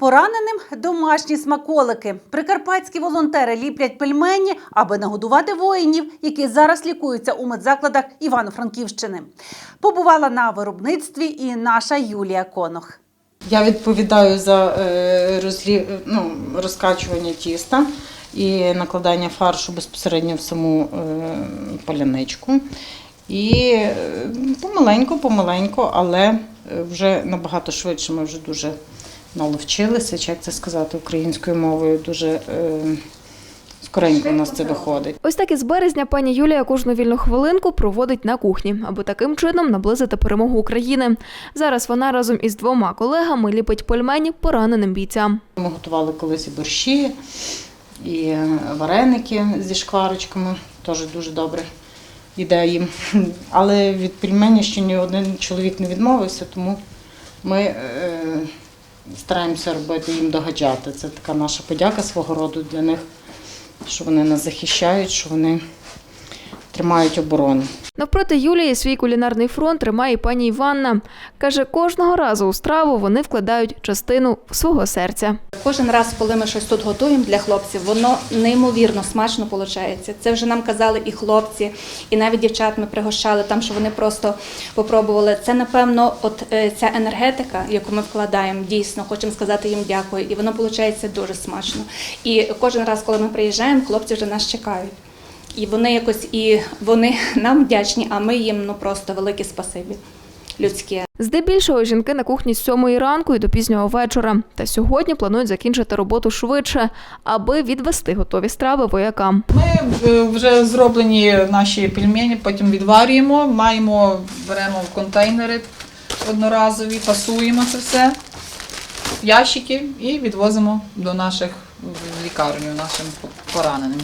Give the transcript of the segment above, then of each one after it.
Пораненим домашні смаколики. Прикарпатські волонтери ліплять пельмені, аби нагодувати воїнів, які зараз лікуються у медзакладах Івано-Франківщини. Побувала на виробництві і наша Юлія Конох. Я відповідаю за е, розлі... ну, розкачування тіста і накладання фаршу безпосередньо в саму е, паляничку. І е, помаленьку, помаленьку, але е, вже набагато швидше ми вже дуже наловчилися, чи як це сказати українською мовою, дуже е, скоренько у нас це виходить. Ось так із березня пані Юлія кожну вільну хвилинку проводить на кухні, аби таким чином наблизити перемогу України. Зараз вона разом із двома колегами ліпить пельмені пораненим бійцям. Ми готували колись і борщі, і вареники зі шкварочками, теж дуже добре іде їм. Але від пельменів ще ні один чоловік не відмовився, тому ми е, стараємося робити їм догаджати. Це така наша подяка свого роду для них, що вони нас захищають, що вони тримають оборону. Навпроти Юлії свій кулінарний фронт тримає і пані Іванна. Каже, кожного разу у страву вони вкладають частину свого серця. Кожен раз, коли ми щось тут готуємо для хлопців, воно неймовірно смачно виходить. Це вже нам казали і хлопці, і навіть дівчат ми пригощали там, що вони просто попробували. Це напевно, от е, ця енергетика, яку ми вкладаємо, дійсно хочемо сказати їм дякую, і воно виходить дуже смачно. І кожен раз, коли ми приїжджаємо, хлопці вже нас чекають. І вони якось і вони нам вдячні, а ми їм ну просто велике спасибі людське. Здебільшого жінки на кухні з сьомої ранку і до пізнього вечора. Та сьогодні планують закінчити роботу швидше, аби відвести готові страви воякам. Ми е, вже зроблені наші пельмені, потім відварюємо, маємо, беремо в контейнери одноразові, фасуємо це все в ящики і відвозимо до наших в лікарню нашим пораненим.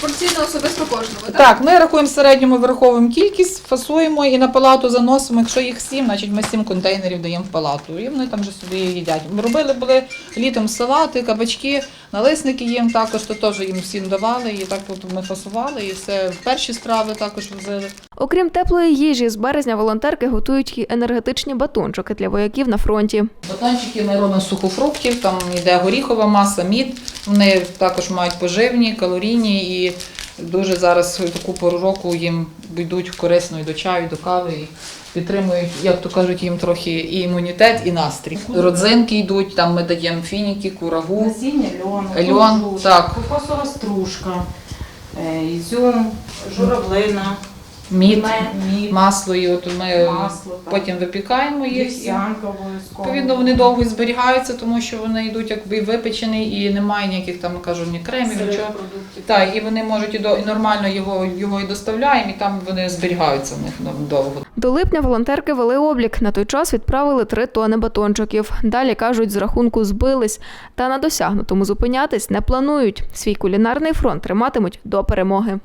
Порційно особисто кожного. Так, ми рахуємо в середньому враховуємо кількість, фасуємо і на палату заносимо. Якщо їх сім, значить ми сім контейнерів даємо в палату. І вони там вже собі їдять. Ми робили були літом салати, кабачки, налисники їм також, то теж їм всім давали. І так от ми фасували, і все перші страви також возили. Окрім теплої їжі, з березня волонтерки готують і енергетичні батончики для вояків на фронті. Батончики ми робимо з сухофруктів, там йде горіхова маса, мід. Вони також мають поживні, калорійні і дуже зараз в таку пору року їм йдуть корисно і до чаю, і до кави. І підтримують, як то кажуть, їм трохи і імунітет, і настрій. Родзинки йдуть, там ми даємо фініки, курагу. Насіння льону, Льон, так. кокосова стружка, е, ізюм, журавлина, Мід, мід, масло, і от ми масло, так. потім випікаємо їх. і. Відповідно, вони довго зберігаються, тому що вони йдуть якби випечені і немає ніяких там, кажу, ні кремів, нічого. Так, і вони можуть і, до, і нормально його, його і доставляємо, і там вони зберігаються в них ну, довго. До липня волонтерки вели облік. На той час відправили три тони батончиків. Далі кажуть, з рахунку збились. Та на досягнутому зупинятись не планують. Свій кулінарний фронт триматимуть до перемоги.